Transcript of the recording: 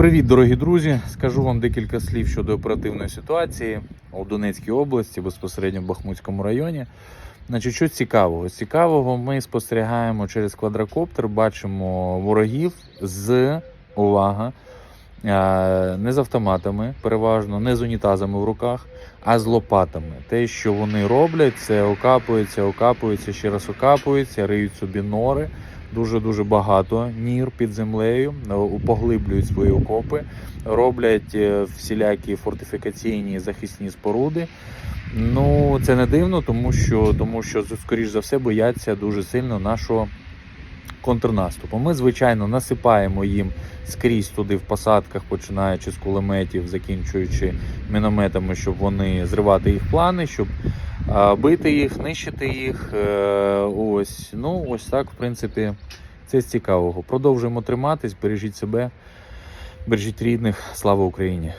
Привіт, дорогі друзі! Скажу вам декілька слів щодо оперативної ситуації у Донецькій області, безпосередньо в Бахмутському районі. Значить, що цікавого? Цікавого ми спостерігаємо через квадрокоптер, бачимо ворогів з увага, е, не з автоматами, переважно, не з унітазами в руках, а з лопатами. Те, що вони роблять, це окапуються, окапуються, ще раз окапуються, риють собі нори. Дуже дуже багато нір під землею, е, поглиблюють свої окопи, роблять е, всілякі фортифікаційні захисні споруди. Ну це не дивно, тому що тому що скоріш за все бояться дуже сильно нашого контрнаступу. Ми, звичайно, насипаємо їм скрізь туди в посадках, починаючи з кулеметів, закінчуючи мінометами, щоб вони зривати їх плани, щоб бити їх, нищити їх. Е, ось, ну ось так, в принципі, це з цікавого. Продовжуємо триматись, бережіть себе, бережіть рідних. Слава Україні!